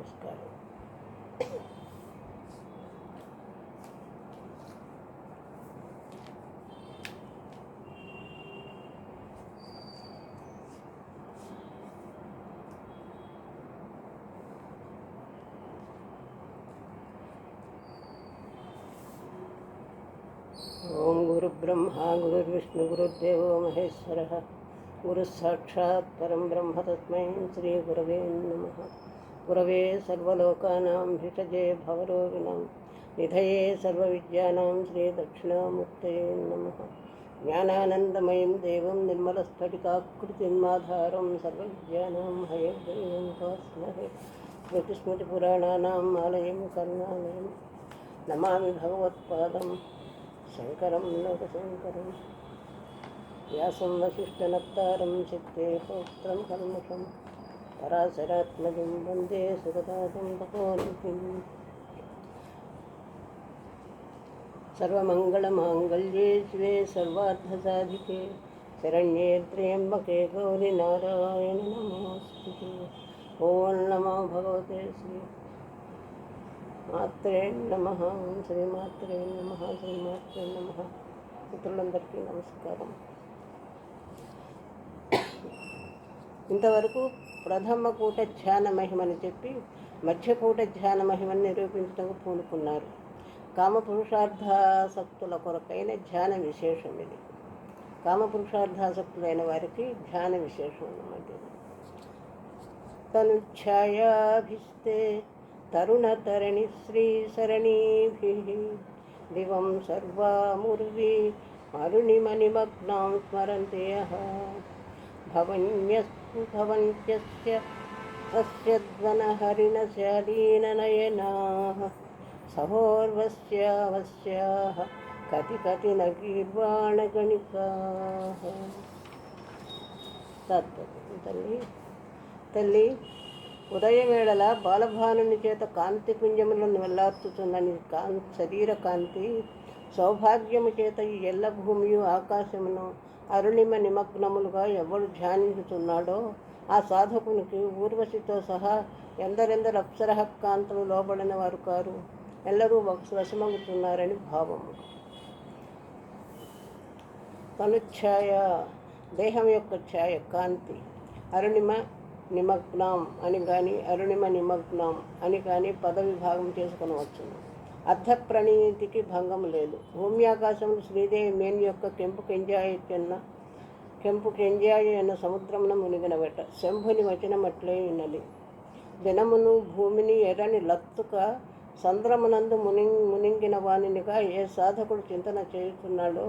कुछ करो गुरु ब्रह्मा गुरुर्विष्णु गुरुर्देव महेश्वर। गुरुसाक्षात्म परम ब्रह्म तस्म श्री गुरव नम। गुरवे सर्वलोकानां भिषजे भवरोगिणां, निधये सर्वविद्यानां श्रीदक्षिणामुक्तये नमः। ज्ञानानन्दमयं देवं निर्मलस्फटिकाकृतिमाधारं सर्वविद्यानां हयग्रीवं तस्महे स्मृतिस्मृतिपुराणानाम् आलयं कर्णालयं, नमामि भगवत्पादं शङ्करं, लोकशङ्करं। व्यासं वसिष्ठनप्तारं चित्ते, होत्रं कर्मकम् వందే సుగదాదం భగవన్తిం సర్వమంగళమాంగళ్యే శివే సర్వార్థసాధికే శరణ్యే త్ర్యంబకే గౌరి నారాయణ నమోస్తుతే ఓం నమో భగవతే శ్రీ మాత్రే నమ శ్రీమాత్రే నమ శ్రీమాత్రే నమ మిత్రులందరికీ నమస్కారం ఇంతవరకు ప్రథమ కూట ధ్యాన మహిమని చెప్పి మధ్యకూట ధ్యాన మహిమని నిరూపించటకు పూనుకున్నారు కామపురుషార్థాసక్తుల కొరకైన ధ్యాన విశేషం ఇది కామపురుషార్థాసక్తులైన వారికి ధ్యాన విశేషం అన్నమాట ఇది. తనుఛాయాభిస్తే తరుణతరణి శ్రీసరణీభిः దివం సర్వాముర్వి అరుణిమణిమగ్నాం స్మరంతే యः భవన్యస్తు భవంత్యస్య తస్యధ్వనహరిణశాలీననయనాः సహోర్వస్యావస్యాः కతి కతి నగీర్వాణగణికాः తత్వము తల్లి తల్లి ఉదయవేళల బాలభానుని చేత కాంతి పుంజములను వెల్లార్చుతున్నని కాంతి శరీర కాంతి సౌభాగ్యము చేత ఈ ఎల్ల భూమియు ఆకాశమును అరుణిమ నిమగ్నములుగా ఎవడు ధ్యానించుతున్నాడో ఆ సాధకునికి ఊర్వశితో సహా ఎందరెందరు అప్సరహ కాంతులు లోబడిన వారు కారు. ఎల్లరూ వశమగుతున్నారని భావము. తనుఛాయ దేహం యొక్క ఛాయ కాంతి. అరుణిమ నిమగ్నం అని కానీ అరుణిమ నిమగ్నం అని కానీ పదవిభాగం చేసుకొని వచ్చింది అర్ధ ప్రణీతికి భంగం లేదు. భూమి ఆకాశములు శ్రీదేవి మేని యొక్క కెంపు కెంజాయి చెన్న కెంపు కెంజాయి అన్న సముద్రమున మునిగినవట శంభుని వచనమట్లే వినలి. దినమును భూమిని ఎర్రని లత్తుక సంద్రమునందు ముని మునింగిన వానినిగా ఏ సాధకుడు చింతన చేస్తున్నాడో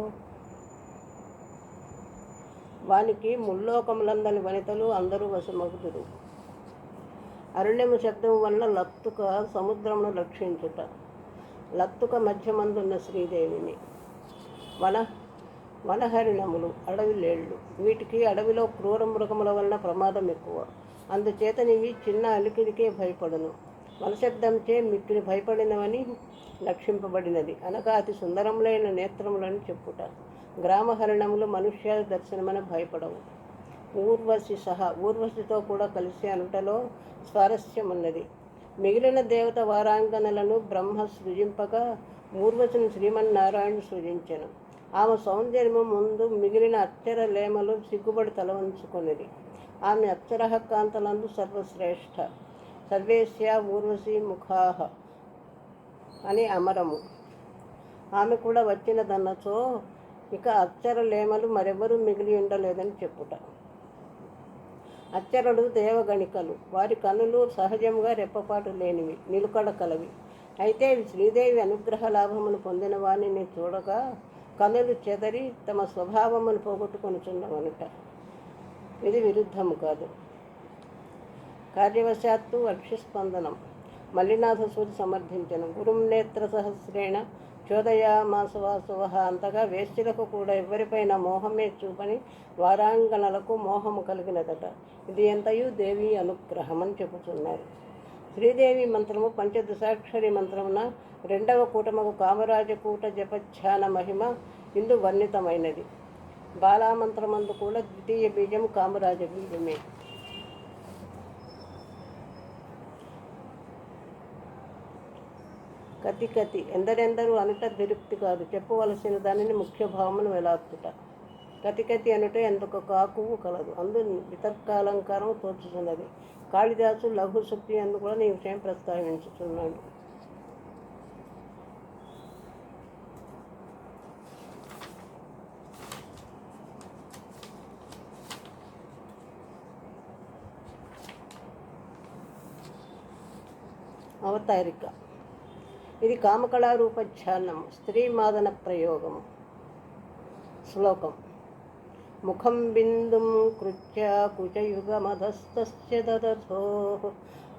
వానికి ముల్లోకములందని వనితలు అందరూ వశమగుతురు అరణ్యము శబ్దం వల్ల లత్తుక సముద్రమును రక్షించుట. లత్తుక మధ్యమందున్న శ్రీదేవిని. వన వనహరిణములు అడవి లేళ్ళు వీటికి అడవిలో క్రూర మృగముల వలన ప్రమాదం ఎక్కువ. అందుచేతనివి చిన్న అలికిడికే భయపడును. వనశబ్దంచే మిక్కిలి భయపడినవని లక్షింపబడినది. అనగా అతి సుందరములైన నేత్రములని చెప్పుట. గ్రామహరణములు మనుష్య దర్శనమని భయపడవు. ఊర్వశి సహా ఊర్వశితో కూడా కలిసి అనుటలో స్వారస్యం ఉన్నది మిగిలిన దేవత వారాంగనలను బ్రహ్మ సృజింపగా ఊర్వశిని శ్రీమన్నారాయణ సృజించను. ఆమె సౌందర్యము ముందు మిగిలిన అక్షర లేమలు సిగ్గుబడి తలవంచుకొనిది ఆమె అక్షరహ కాంతలందు సర్వశ్రేష్ఠ. సర్వేశ్య ఊర్వశి ముఖాహ అని అమరము. ఆమె కూడా వచ్చినదన్నచో ఇక అక్షర లేమలు మరెవరూ మిగిలి ఉండలేదని చెప్పుట. అచ్చరులు దేవగణికలు. వారి కనులు సహజంగా రెప్పపాటు లేనివి నిలుకడ కలవి. అయితే శ్రీదేవి అనుగ్రహ లాభమును పొందిన వాణిని చూడగా కనులు చెదరి తమ స్వభావమును పోగొట్టుకొనుచున్నవనుట ఇది విరుద్ధము కాదు. కార్యవశాత్తు అక్షిస్పందనం మల్లినాథ సూరి సమర్థించను. గురుం నేత్ర సహస్రేణ చోదయామాసవాసువ అంతగా వేశ్యలకు కూడా ఎవరిపైన మోహమే చూపని వారాంగణలకు మోహము కలిగినదట ఇది ఎంతయు దేవి అనుగ్రహం అని చెబుతున్నారు శ్రీదేవి మంత్రము పంచదశాక్షరి మంత్రమున రెండవ కూటమకు కామరాజకూట జపధ్యాన మహిమ ఇందు వర్ణితమైనది బాలామంత్రమందు కూడా ద్వితీయ బీజం కామరాజ బీజమే కతి కతి ఎందరెందరూ అనుట విరుక్తి కాదు. చెప్పవలసిన దానిని ముఖ్య భావమును వెలాత్తుట కతి కతి అనుట ఎందుకు కాకువు కలదు? అందు వితర్కాలంకారం తోచుతున్నది కాళిదాసు లఘు శక్తి అందు కూడా నీ విషయం ప్రస్తావించుతున్నాడు అవతారిక ఇది కామకళారూపధ్యానం స్త్రీ మాదన ప్రయోగం శ్లోకం. ముఖం బిందుం కృత్య కుచయుగమధస్తస్య దదథో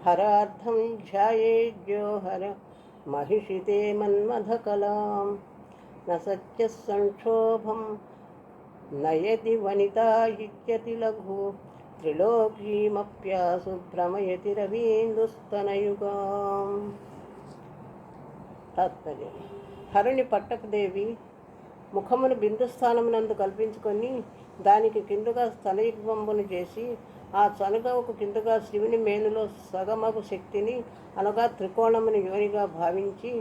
హరార్థం ధ్యాయేజ్యోహర మహిషితే మన్మథకలాం. न సత్య సంక్షోభం నయతి వనితా ఇత్యతి లఘు. త్రిలోకీమప్యాసు భ్రమయతి రవీందుస్తనయుగాం. తాత్పర్యం హరిణి పట్టపుదేవి ముఖమును బిందుస్థానమునందు కల్పించుకొని దానికి కిందుగా స్థలయుగ్మంబును చేసి ఆ చనుగవకు కిందుగా శివుని మేలులో సగమగు శక్తిని అనగా త్రికోణమును యోనిగా భావించి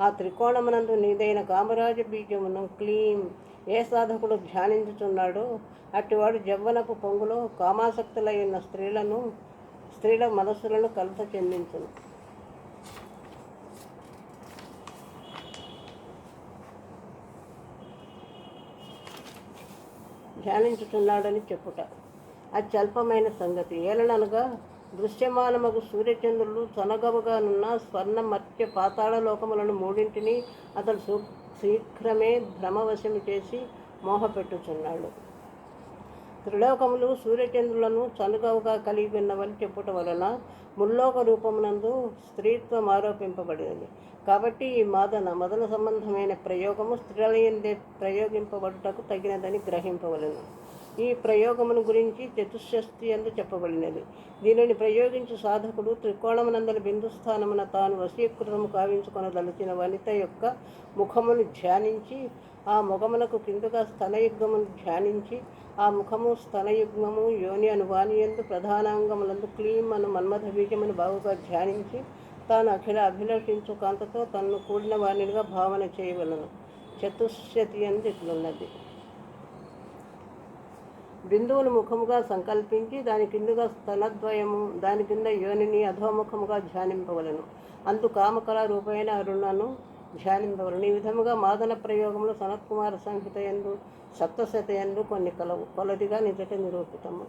ఆ త్రికోణమునందు నీదైన కామరాజ బీజమును క్లీం ఏ సాధకుడు ధ్యానించుచున్నాడో అట్టివాడు జవ్వనపు పొంగులో కామాసక్తులైన స్త్రీలను స్త్రీల మనస్సులను కలత చెందించును. ధ్యానించుతున్నాడని చెప్పుట. అత్యల్పమైన సంగతి ఏలనగా దృశ్యమానమగు సూర్యచంద్రులు తొనగవగానున్న స్వర్ణ మత్య పాతాళ లోకములను మూడింటిని అతడు సూ శీఘ్రమే భ్రమవశము చేసి మోహపెట్టుచున్నాడు. త్రిలోకములు సూర్యచంద్రులను చనుగవుగా కలిగి ఉన్నవని చెప్పుట వలన ముల్లోక రూపమునందు స్త్రీత్వం ఆరోపింపబడినది కాబట్టి ఈ మాదన మదన సంబంధమైన ప్రయోగము స్త్రీలయందే ప్రయోగింపబడుటకు తగినదని గ్రహింపవలను. ఈ ప్రయోగమును గురించి చతుషస్తి ఎందు చెప్పబడినది. దీనిని ప్రయోగించు సాధకుడు త్రికోణమునందల బిందుస్థానమున తాను వశీకృతము కావించుకొనదలిచిన వనిత యొక్క ముఖమును ధ్యానించి ఆ ముఖమునకు కిందుగా స్తనయుగ్మమును ధ్యానించి ఆ ముఖము స్తనయుగ్మము యోని అను వాణియందు ప్రధానాంగములందు క్లీం అను మన్మథ బీజమును బాగుగా ధ్యానించి తాను అఖిల అభిలషించు కాంతతో తన్ను కూడిన వాణినిగా భావన చేయవలను. చతుశ్శతి ఎందు ఇట్లున్నది. బిందువును ముఖముగా సంకల్పించి దాని కిందుగా స్తనద్వయము దాని కింద యోనిని అధోముఖముగా ధ్యానింపవలను. అందు కామకళ రూపేణ అరుణను ధ్యానింపవలను. ఈ విధముగా మాదన ప్రయోగంలో సనత్కుమార సంహిత ఎందు సప్తశత కొన్ని కలవు కొలదిగా నిజట నిరూపితము.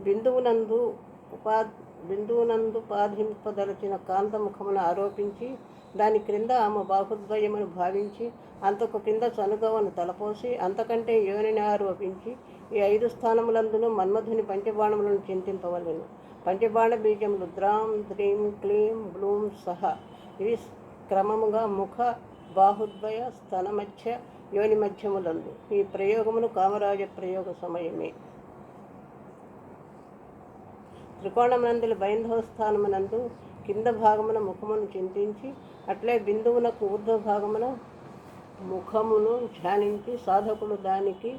బిందువునందు ఉపా బిందువునందు పాధింపదలచిన కాంతముఖమును ఆరోపించి దాని క్రింద ఆమె బాహుద్వయమును భావించి అంతకు కింద చనుగవను తలపోసి అంతకంటే యోనిని ఆరోపించి ఈ ఐదు స్థానములందును మన్మధుని పంచబాణములను చింతింపవలెను. పంచబాణ బీజములు రుద్రాం ద్రీం క్లీం బ్లూం సహ. ఇవి క్రమముగా ముఖ బాహుద్వయ స్తనమధ్య యోని మధ్యములందు. ఈ ప్రయోగమును కామరాజ ప్రయోగ సమయమే. త్రికోణమునందుల బైంధవస్థానమునందు కింద భాగమున ముఖమును చింతించి అట్లే బిందువునకు ఊర్ధ్వ భాగమున ముఖమును ధ్యానించి సాధకులు దానికి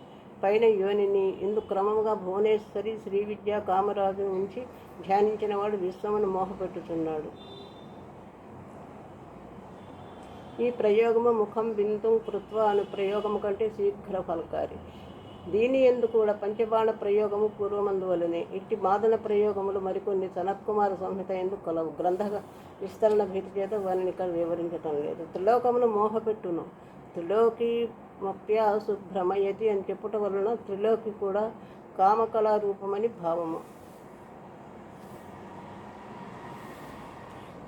పైన యోనిని. ఇందు క్రమంగా భువనేశ్వరి శ్రీ విద్య కామరాజు నుంచి ధ్యానించిన వాడు విశ్వమును మోహపెట్టుతున్నాడు ఈ ప్రయోగము ముఖం బిందు కృత్వ అను ప్రయోగము కంటే శీఘ్ర ఫలకారి. దీని ఎందు కూడా పంచబాణ ప్రయోగము పూర్వమందు వలనే ఇట్టి మాదన ప్రయోగములు మరికొన్ని సనత్కుమార సంహిత ఎందు కలవు. గ్రంథ విస్తరణ భీతి చేత వారిని ఇక్కడ వివరించటం లేదు. త్రిలోకమును మోహపెట్టును. త్రిలోకి మప్యాసు భ్రమయతి అని చెప్పుట వలన త్రిలోకి కూడా కామకళా రూపమని భావము.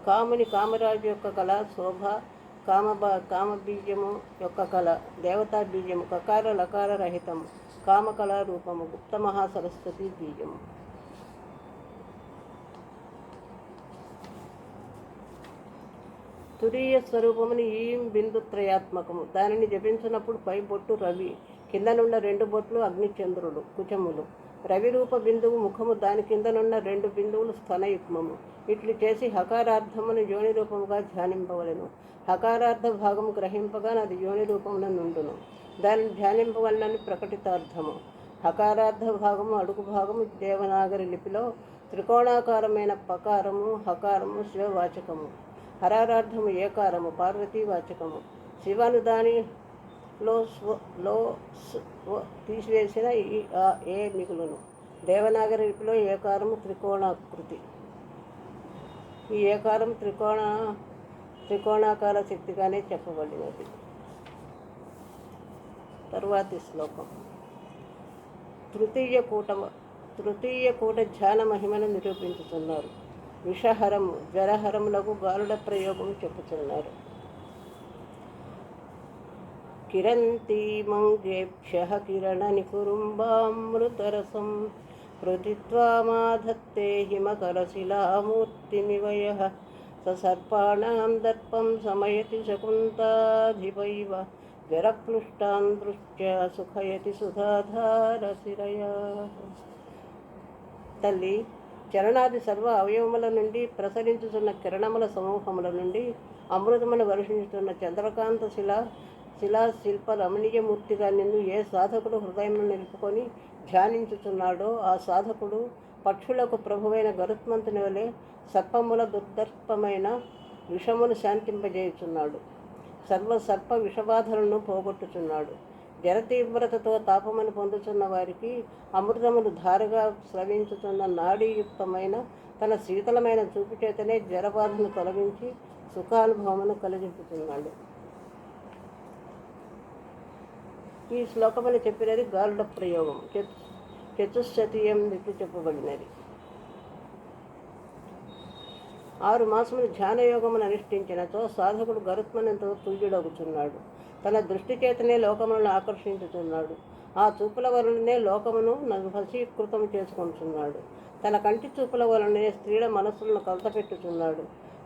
కాముని కామరాజు యొక్క కళ శోభ కామబ కామ బీజము యొక్క కళ దేవతా బీజము కకార లకార రహితము కామకళా రూపము గుప్త మహాసరస్వతి బీజము. తురీయ స్వరూపముని ఈం బిందు త్రయాత్మకము దానిని జపించినప్పుడు పై బొట్టు రవి కిందనున్న రెండు బొట్లు అగ్నిచంద్రుడు కుచములు. రవి రూప బిందువు ముఖము దాని కిందనున్న రెండు బిందువులు స్థనయుగ్మము. ఇట్లు చేసి హకారార్థమును యోని రూపముగా ధ్యానింపవలెను. హకారార్థ భాగం గ్రహింపగా అది యోని రూపమున నుండును. దానిని ధ్యానింపవలనని ప్రకటితార్థము. హకారార్థ భాగము అడుగు భాగము దేవనాగరి లిపిలో త్రికోణాకారమైన పకారము హకారము శివవాచకము. హరారార్థము ఏకారము పార్వతీవాచకము. శివానుదానిలో స్వ లో స్వ తీసివేసిన ఈ ఆ ఏ మిగులును. దేవనాగరి లిపిలో ఏకారము త్రికోణాకృతి. ఈ ఏకారం త్రికోణ త్రికోణాకార శక్తిగానే చెప్పబడినది. తరువాతి శ్లోకం. తృతీయ కూట తృతీయ కూట ధ్యాన మహిమను నిరూపించుతున్నారు. విషహరము జ్వరహరములకు గాలుడ ప్రయోగం చెప్పుతున్నారు కిరంతీమంగేభ్య కిరణనికురుంబామృతరసం హృదిత్వామాధత్తే హిమకరశిలామూర్తిమివయ సర్పాణాం దర్పం సమయతి శకుంతాధిపైవ జ్వరక్లుష్టాన్ దృష్ట్యా సుఖయతి సుధాధారశిరయా తల్లి చరణాది సర్వ అవయవముల నుండి ప్రసరించుతున్న కిరణముల సమూహముల నుండి అమృతమును వర్షించుతున్న చంద్రకాంత శిల శిలా శిల్ప రమణీయమూర్తిగా నిన్ను ఏ సాధకుడు హృదయంలో నిలుపుకొని ధ్యానించుతున్నాడో ఆ సాధకుడు పక్షులకు ప్రభువైన గరుత్మంతుని వలె సర్పముల దుర్దర్పమైన విషమును శాంతింపజేయుచున్నాడు. సర్వ సర్ప విషబాధలను పోగొట్టుచున్నాడు. జరతీవ్రతతో తాపమని పొందుతున్న వారికి అమృతములు ధారగా స్రవించుతున్న నాడీయుక్తమైన తన శీతలమైన చూపు చేతనే జరబాధను తొలగించి సుఖానుభవమును కలిగించుతున్నాడు ఈ శ్లోకమని చెప్పినది గారుడ ప్రయోగం. చతుశ్శతీయం దిక్కు చెప్పబడినది. ఆరు మాసములు ధ్యానయోగమును అనుష్ఠించినతో సాధకుడు గరుత్మనంతో తుల్యుడగుచున్నాడు. తన దృష్టి చేతనే లోకములను ఆకర్షించుతున్నాడు ఆ చూపుల వలననే లోకమును వశీకృతం చేసుకుంటున్నాడు తన కంటి చూపుల వలననే స్త్రీల మనస్సులను కలతపెట్టుచున్నాడు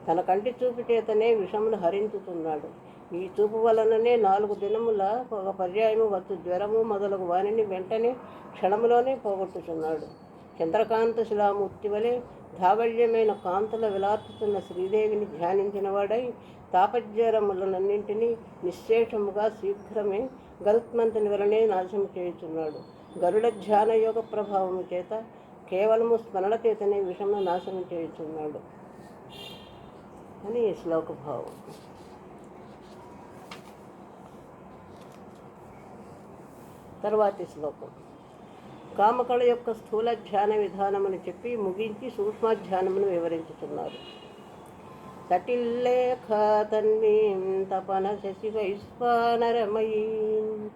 తన కంటి చూపు చేతనే విషమును హరించుతున్నాడు ఈ చూపు వలననే నాలుగు దినముల ఒక పర్యాయము వచ్చు జ్వరము మొదలగు వాణిని వెంటనే క్షణములోనే పోగొట్టుచున్నాడు. చంద్రకాంత శిలామూర్తి వలె ధావళ్యమైన కాంతుల విలార్చుతున్న శ్రీదేవిని ధ్యానించిన వాడై తాపజ్వరములనన్నింటినీ నిశ్శేషముగా శీఘ్రమే గరుత్మంతుని వలనే నాశనం చేయుచున్నాడు. గరుడ ధ్యాన యోగ ప్రభావము చేత కేవలము స్మరణ చేతనే విషమును నాశనం చేయుచున్నాడు. అని ఈ శ్లోక భావం తర్వాతి శ్లోకం. కామకళ యొక్క స్థూల ధ్యాన విధానమని చెప్పి ముగించి సూక్ష్మ ధ్యానమును వివరించుతున్నారు. తటిల్లేఖ తన్వీం తపన శశి వైశ్వానరమయీం.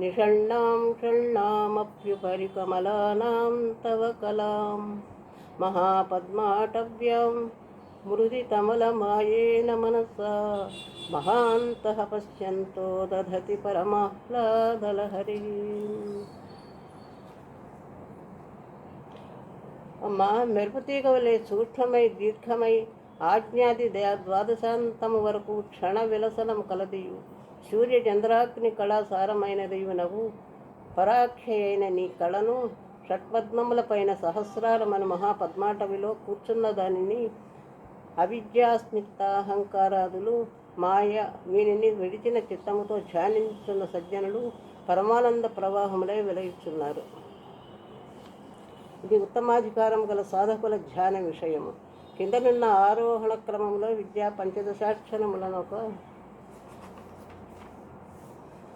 నిషణ్ణాం షణ్ణామప్యుపరికమలానాం తవ కలాం. మహాపద్మాటవ్యాం మృదితమలమాయేన మనసా మహాంతః పశ్యంతో దధతి పరమాహ్లాదలహరి అమ్మ మెరుపుతీగ వలె సూక్ష్మమై దీర్ఘమై ఆజ్ఞాది ద్వాదశాంతము వరకు క్షణ విలసనం కలదియు సూర్య చంద్రాగ్ని కళాసారమైనదియు నవ్వు పరాఖ్యయైన నీ కళను షట్పద్మములపైన సహస్రాల మన మహాపద్మాటవిలో కూర్చున్న దానిని అవిద్యాస్మితాహంకారాదులు మాయ వీనిని విడిచిన చిత్తముతో ధ్యానించుతున్న సజ్జనులు పరమానంద ప్రవాహములై వెలయిస్తున్నారు ఇది ఉత్తమాధికారం గల సాధకుల ధ్యాన విషయము. కిందనున్న ఆరోహణ క్రమంలో విద్యా పంచదశాక్షరములను ఒక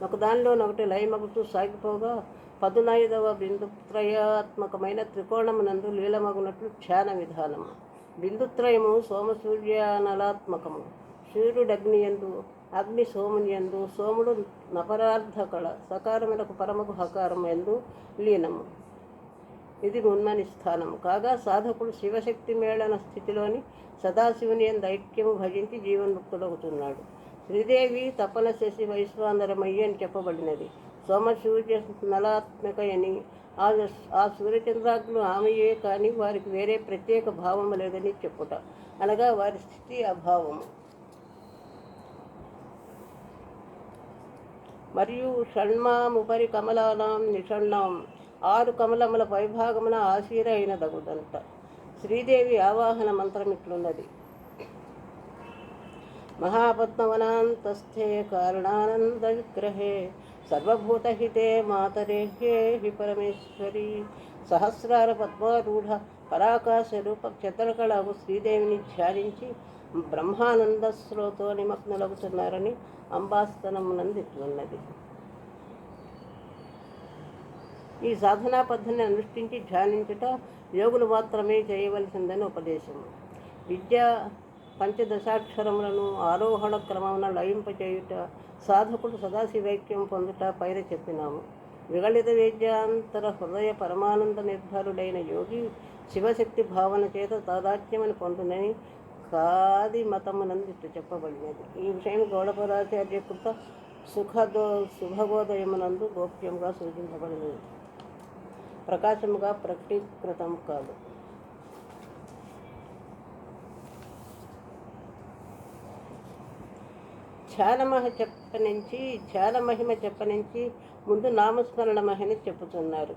ఒకదానిలోనొకటి లయమగుతూ సాగిపోగా పదునైదవ బిందుత్రయాత్మకమైన త్రికోణమునందు లీలమగునట్లు ధ్యాన విధానము. బిందుత్రయము సోమసూర్యానలాత్మకము. సూర్యుడగ్నియందు అగ్ని సోమునియందు సోముడు నపరార్థ కళ సకారములకు పరమకు హకారం ఎందు లీనము. ఇది ఉన్నని స్థానం కాగా సాధకుడు శివశక్తి మేళన స్థితిలోని సదాశివుని ఎందు ఐక్యము భజించి జీవన్ముక్తుడవుతున్నాడు శ్రీదేవి తపన శశి వైశ్వానరమయ్య అని చెప్పబడినది. సోమసూర్య నలాత్మకయని ఆ ఆ ఆమెయే కానీ వారికి వేరే ప్రత్యేక భావము లేదని చెప్పుట. అనగా వారి స్థితి అభావము. మరియు షణ్మాముపరి కమలానాం నిషణ్ణాం. ఆరు కమలముల పైభాగమున ఆశీర అయిన దగుదంట శ్రీదేవి ఆవాహన మంత్రం ఇట్లున్నది. మహాపద్మవనాంతస్థే కారణానంద విగ్రహే సర్వభూతహితే మాతరే హి పరమేశ్వరి. సహస్రార పద్మారూఢ పరాకాశ రూప శ్రీదేవిని ధ్యానించి బ్రహ్మానంద స్రోతో నిమగ్నులవుతున్నారని అంబాస్తనమునందు ఈ సాధనా పద్ధతిని అనుష్ఠించి ధ్యానించుట యోగులు మాత్రమే చేయవలసిందని ఉపదేశము విద్య పంచదశాక్షరములను ఆరోహణ క్రమమున లయింపచేయుట సాధకుడు సదాశివైక్యం పొందుట పైన చెప్పినాము. విగళిత వేద్యాంతర హృదయ పరమానంద నిర్భరుడైన యోగి శివశక్తి భావన చేత తాదాత్మ్యమని పొందునని కాది మతమునందు చెప్పబడినది. ఈ విషయం గౌడపదాచార్య కృత సుఖదో శుభగోదయమునందు గోప్యంగా సూచించబడినది. ప్రకాశముగా ప్రకటీకృతం కాదు. ధ్యాన మహ చెప్పనించి ధ్యాన మహిమ చెప్పనించి ముందు నామస్మరణ మహిని చెప్పుతున్నారు.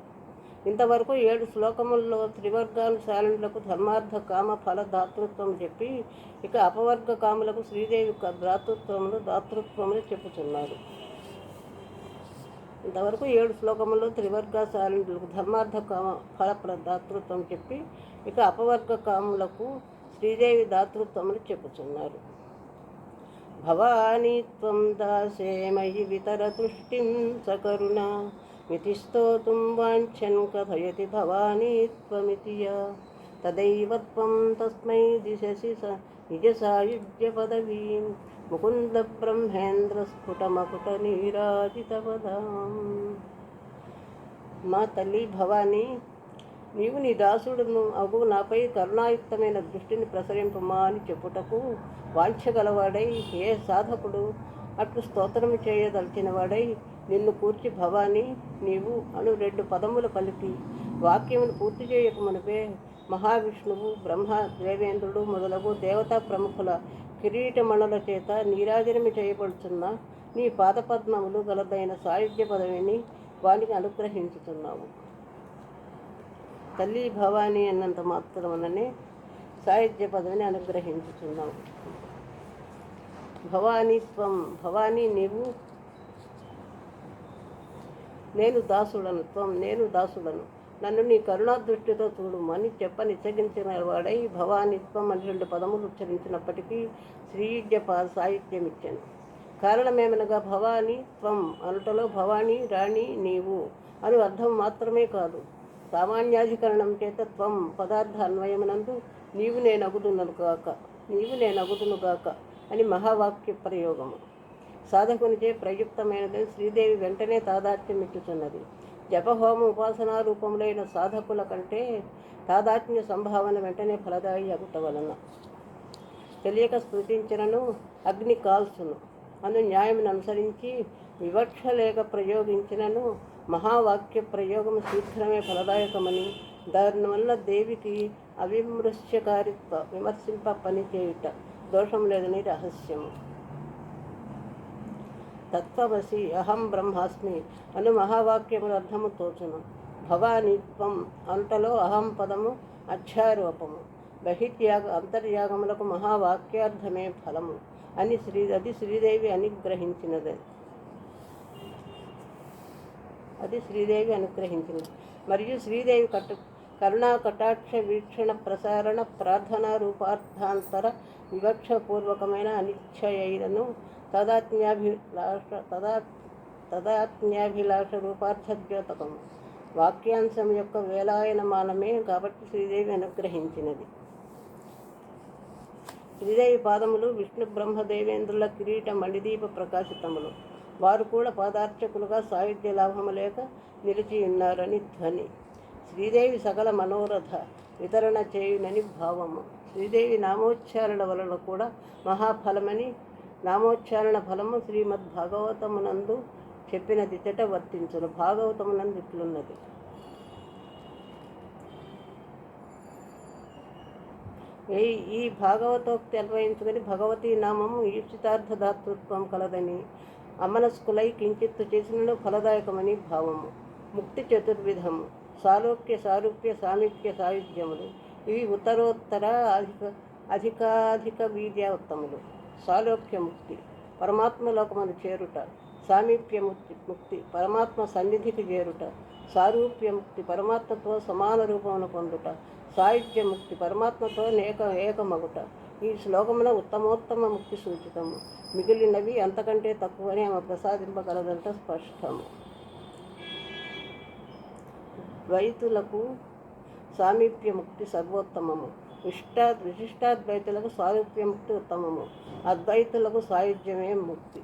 ఇంతవరకు ఏడు శ్లోకముల్లో త్రివర్గానుసారులకు ధర్మార్థ కామ ఫల దాతృత్వం చెప్పి ఇక అపవర్గ కాములకు శ్రీదేవి భ్రాతృత్వములు దాతృత్వములు దాతృత్వములు చెప్పుతున్నారు. ఇంతవరకు ఏడు శ్లోకముల్లో త్రివర్గ సారణులకు ధర్మార్థ కామ ఫల దాతృత్వం చెప్పి ఇక అపవర్గ కాములకు శ్రీదేవి దాతృత్వములు చెప్పుతున్నారు. భవానీ త్వం దాసే మయి వితరతృష్టిం సకరుణ మితి స్తోతుం వాంఛన్ కథయతి భవానీ త్వమితి తదైవ త్వం తస్మై దిశసి స నిజ సాయుజ్య పదవీం. ముకుంద బ్రహ్మేంద్ర స్ఫుటమకుట నీరాజితపదాం మా తల్లి భవానీ నీవు నీ దాసుడును అగు నాపై కరుణాయుక్తమైన దృష్టిని ప్రసరింపమా అని చెప్పుటకు వాంఛగలవాడై ఏ సాధకుడు అట్లు స్తోత్రం చేయదలిచిన వాడై నిన్ను కూర్చి భవాని నీవు అను రెండు పదములు పలికి వాక్యమును పూర్తి చేయకమునిపే మహావిష్ణువు బ్రహ్మ దేవేంద్రుడు మొదలగు దేవతా ప్రముఖుల కిరీటమణుల చేత నీరాజనమి చేయబడుతున్న నీ పాదపద్మములు గలదైన సాయుధ్య పదవిని వానికి అనుగ్రహించుతున్నావు తల్లి భవాని అన్నంత మాత్రముననే సాహిత్య పదవిని అనుగ్రహించుతున్నావు భవానీత్వం భవానీ నీవు. నేను దాసుడను త్వం నేను దాసుడను. నన్ను నీ కరుణా దృష్టితో చూడుమని చెప్ప నిశ్చయించిన వాడై భవానిత్వం అని రెండు పదములు ఉచ్చరించినప్పటికీ శ్రీజ్య సాహిత్యం ఇచ్చాను కారణమేమనగా భవాని త్వం అనుటలో భవానీ రాణి నీవు అని అర్థం మాత్రమే కాదు. సామాన్యాధికరణం చేత త్వం పదార్థ అన్వయమునందు నీవు నేనగుతున్నను గాక నీవు నేను గాక అని మహావాక్య ప్రయోగము. సాధకునిచే ప్రయుక్తమైనది శ్రీదేవి వెంటనే తాదాత్మ్యం ఇచ్చుచున్నది జపహోమ ఉపాసనా రూపములైన సాధకుల కంటే తాదాత్మ్య సంభావన వెంటనే ఫలదాయి అగుట వలన తెలియక స్పృతించినను అగ్ని కాల్చును. అను న్యాయమును అనుసరించి వివక్ష లేక ప్రయోగించినను మహావాక్య ప్రయోగం శీఘ్రమే ఫలదాయకమని దాని వల్ల దేవికి అవిమృశ్యకారిత్వ విమర్శింప పని చేయుట. దోషం లేదని రహస్యము తత్వమసి అహం బ్రహ్మాస్మి అను మహావాక్యముల అర్థము తోచును. భవానిత్వం అంతలో అహం పదము అక్షారూపము బహిర్యాగ అంతర్యాగములకు మహావాక్యార్థమే ఫలము అని శ్రీ అది శ్రీదేవి అనుగ్రహించినది. అది శ్రీదేవి అనుగ్రహించింది. మరియు శ్రీదేవి కట్టు కరుణా కటాక్ష వీక్షణ ప్రసారణ ప్రార్థనా రూపార్థాంతర వివక్షపూర్వకమైన అనిశ్చయైనను తదాత్మ్యాభిలాష తదా తదాత్మ్యాభిలాష రూపార్థద్యోతకం. వాక్యాంశం యొక్క వేలాయనమానమే కాబట్టి శ్రీదేవి అనుగ్రహించినది. శ్రీదేవి పాదములు విష్ణు బ్రహ్మదేవేంద్రుల కిరీట మణిదీప ప్రకాశితములు. వారు కూడా పదార్చకులుగా సాహిత్య లాభము లేక నిలిచి ఉన్నారని ధ్వని. శ్రీదేవి సకల మనోరథ వితరణ చేయునని భావము. శ్రీదేవి నామోచ్చారణ వలన కూడా మహాఫలమని నామోచ్చారణ ఫలము శ్రీమద్ భాగవతమునందు చెప్పినది చెట వర్తించును. భాగవతమునందు ఇట్లున్నది. ఈ ఈ భాగవతోక్తి అన్వయించుకొని భగవతీ నామము ఈప్సితార్థదాతృత్వం కలదని అమనస్కులై కించిత్తు చేసినను ఫలదాయకమని భావము. ముక్తి చతుర్విధము. సాలోక్య సారూప్య సామీప్య సాయుధ్యములు. ఇవి ఉత్తరోత్తర అధిక అధికాధిక వీర్యోత్తములు సాలోక్య ముక్తి. పరమాత్మ లోకమును చేరుట. సామీప్య ముక్తి ముక్తి పరమాత్మ సన్నిధికి చేరుట. సారూప్య ముక్తి పరమాత్మతో సమాన రూపమును పొందుట. సాహిత్య ముక్తి పరమాత్మతో ఏక ఏకమగుట. ఈ శ్లోకమున ఉత్తమోత్తమ ముక్తి సూచితము. మిగిలినవి అంతకంటే తక్కువనే ఆమె ప్రసాదింపగలదంట స్పష్టము. ద్వైతులకు సామీప్య ముక్తి సర్వోత్తమము. ఇష్ట విశిష్టాద్వైతులకు సారూప్య ముక్తి ఉత్తమము. అద్వైతులకు సాయుధ్యమే ముక్తి.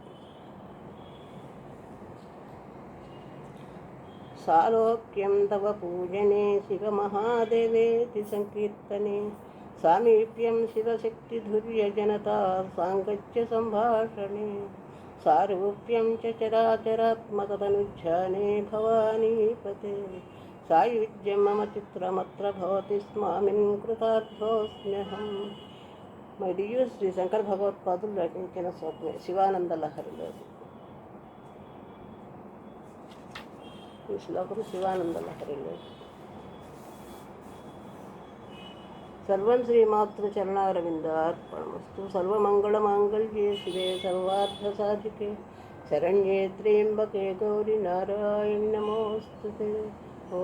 సాలోక్యం తవ పూజనే శివ మహాదేవేతి సంకీర్తనే सामीप्यं शिवशक्तिधुर्यजनता साङ्गच्य सम्भाषणे सारूप्यं च चराचरात्मकतनुज्झाने भवानीपते सायुज्यं मम चित्रमत्र भवति स्वामिन् कृतार्थोऽस्म्यहं मदीय श्री शंकर भगवत्पादुल रचन स्वप्ने शिवानंद लहर श्लोकम शिवानंद लहरी सर्वं श्रीमातृचरणारविन्दार्पणमस्तु सर्वमङ्गलमाङ्गल्ये शिवे सर्वार्थसाधिके शरण्ये त्र्यम्बके गौरि नारायण नमोऽस्तु ते ॐ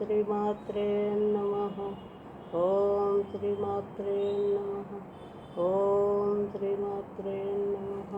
श्रीमात्रे नमः ॐ श्रीमात्रे नमः ॐ श्रीमात्रे नमः